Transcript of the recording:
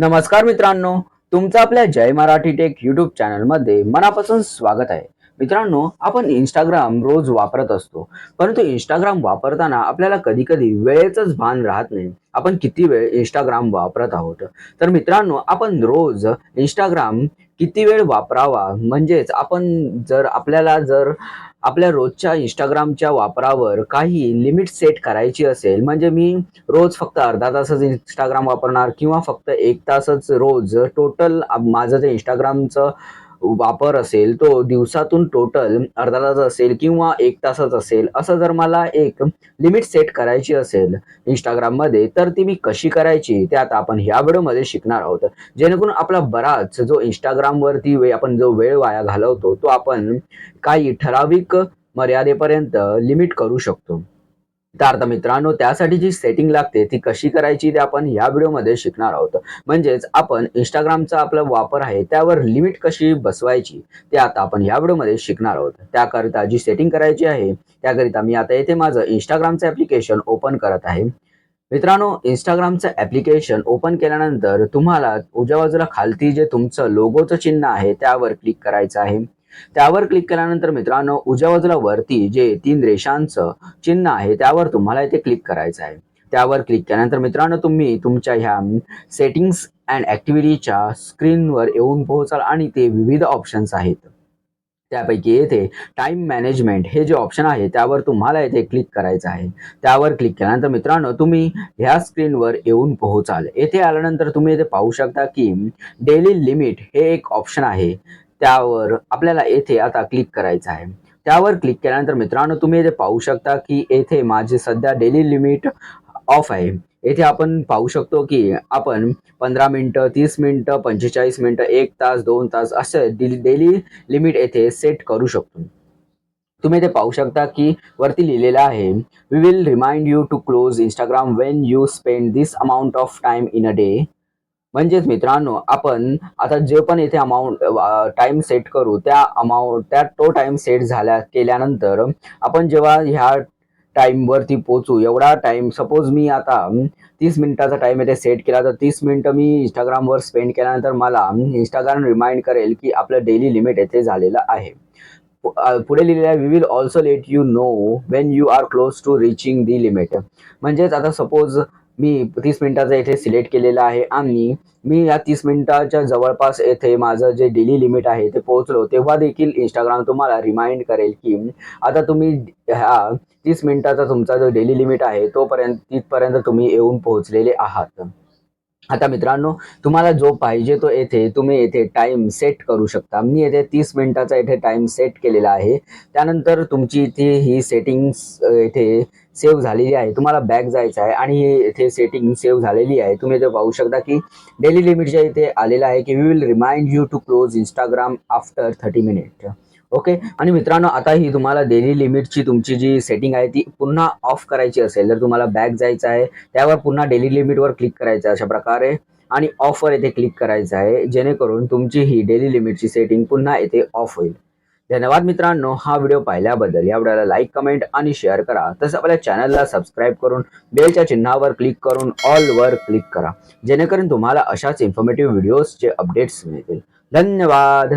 नमस्कार मित्रांनो तुमचं आपल्या जय मराठी टेक युट्यूब चॅनलमध्ये मनापासून स्वागत आहे. मित्रांनो आपण इंस्टाग्राम रोज वापरत असतो. परंतु इंस्टाग्राम वापरताना आपल्याला कधी कधी वेळेचंच भान राहत नाही. आपण किती वेळ इंस्टाग्राम वापरत आहोत? तर मित्रांनो आपण रोज इंस्टाग्राम किती वेळ वापरावा? म्हणजेच आपण जर आपल्याला जर आपल्या रोजच्या इंस्टाग्रामच्या वापरावर काही लिमिट सेट करायची असेल म्हणजे मी रोज फक्त अर्धा तासच इंस्टाग्राम वापरणार किंवा फक्त एक तासच रोज टोटल माझं जे इंस्टाग्रामचं वापर असेल तो दिवसातून टोटल अर्धा तास असेल किंवा एक तासच असेल असं जर मला एक लिमिट सेट करायची असेल इंस्टाग्राममध्ये तर ती मी कशी करायची? ते आता आपण ह्या व्हिडिओमध्ये शिकणार आहोत. जेणेकरून आपला बराच जो इंस्टाग्रामवरती वे आपण जो वेळ वाया घालवतो तो आपण काही ठराविक मर्यादेपर्यंत लिमिट करू शकतो. तर आता मित्रांनो त्यासाठी जी सेटिंग लागते ती कशी करायची ते आपण या व्हिडिओमध्ये शिकणार आहोत. म्हणजेच आपण इंस्टाग्रामचा आपला वापर आहे त्यावर लिमिट कशी बसवायची ते आता आपण या व्हिडिओमध्ये शिकणार आहोत. त्याकरिता जी सेटिंग करायची आहे त्याकरिता मी आता येथे माझं इंस्टाग्रामचं ॲप्लिकेशन ओपन करत आहे. मित्रांनो इंस्टाग्रामचं ॲप्लिकेशन ओपन केल्यानंतर तुम्हाला उजव्या बाजूला खालती जे तुमचं लोगोचं चिन्ह आहे त्यावर क्लिक करायचं आहे. त्यावर क्लिक केल्यानंतर मित्रांनो उजव्या बाजूला वरती जे तीन रेषांचं चिन्ह आहे त्यावर तुम्हाला इथे क्लिक करायचं आहे. त्यावर क्लिक केल्यानंतर मित्रांनो तुम्ही तुमच्या ह्या सेटिंग्स अँड ॲक्टिव्हिटीच्या स्क्रीनवर येऊन पोहोचाल आणि ते विविध ऑप्शन्स आहेत. त्यापैकी येथे टाइम मॅनेजमेंट हे जे ऑप्शन आहे त्यावर तुम्हाला येथे क्लिक करायचं आहे. त्यावर क्लिक केल्यानंतर मित्रांनो तुम्ही ह्या स्क्रीनवर येऊन पोहोचाल. येथे आल्यानंतर तुम्ही येथे पाहू शकता की डेली लिमिट हे एक ऑप्शन आहे. त्यावर आपल्याला येथे आता क्लिक करायचं आहे. त्यावर क्लिक केल्यानंतर मित्रांनो तुम्ही येथे पाहू शकता की येथे माझे सध्या डेली लिमिट ऑफ आहे. येथे आपण पाहू शकतो की आपण पंधरा मिनटं तीस मिनटं पंचेचाळीस मिनटं एक तास दोन तास असं डेली लिमिट येथे सेट करू शकतो. तुम्ही इथे पाहू शकता की वरती लिहिलेलं आहे we will remind you to close Instagram when you spend this amount of time in a day म्हणजेच मित्रांनो आपण आता जे पण इथे अमाऊंट टाइम सेट करू त्या अमाऊंट त्या तो टाइम सेट झाल्या केल्यानंतर आपण जेव्हा ह्या टाइमवरती पोचू एवढा टाइम सपोज मी आता तीस मिनिटाचा टाइम इथे सेट केला तर तीस मिनिटं मी इंस्टाग्रामवर स्पेंड केल्यानंतर मला इंस्टाग्राम रिमाइंड करेल की आपलं डेली लिमिट येथे झालेलं आहे. पुढे लिहिलेलं आहे we will also let you know when you are close to reaching the limit म्हणजेच आता सपोज मी तीस मिनटाचा इथे सिलेक्ट केलेलं आहे आणि मी या तीस मिनिटाच्या जवळपास येथे माझं जे डेली लिमिट आहे ते पोहोचलो तेव्हा देखील इंस्टाग्राम तुम्हाला रिमाइंड करेल की आता तुम्ही ह्या तीस मिनिटाचा तुमचा जो डेली लिमिट आहे तोपर्यंत तिथपर्यंत तुम्ही येऊन पोहोचलेले आहात. आता मित्रांनो तुम्हाला जो पाहिजे तो येथे तुम्ही येथे टाइम सेट करू शकता. मी येथे तीस मिनिटाचा येथे टाइम सेट केलेला आहे. त्यानंतर तुमची इथे ही सेटिंग्स येथे सेव्ह झालेली आहे. तुम्हाला बॅक जायचं आहे आणि इथे सेटिंग सेव्ह झालेली आहे. तुम्ही इथे पाहू शकता की डेली लिमिटच्या इथे आलेलं आहे की we will remind you to close Instagram after thirty minute okay? आणि मित्रांनो आता ही तुम्हाला डेली लिमिटची तुमची जी सेटिंग आहे ती पुन्हा ऑफ करायची असेल. तर तुम्हाला बॅक जायचं आहे त्यावर पुन्हा डेली लिमिटवर क्लिक करायचं अशा प्रकारे. आणि ऑफवर येथे क्लिक करायचं आहे जेणेकरून तुमची ही डेली लिमिटची सेटिंग पुन्हा येथे ऑफ होईल. धन्यवाद मित्रांनो हा व्हिडिओ पाहिल्याबद्दल. या व्हिडिओला लाईक कमेंट आणि शेअर करा. तसंच आपल्या चॅनलला सबस्क्राईब करून बेलच्या चिन्हावर क्लिक करून ऑल वर क्लिक करा. जेणेकरून तुम्हाला अशाच इन्फॉर्मेटिव्ह व्हिडिओजचे अपडेट्स मिळतील. धन्यवाद!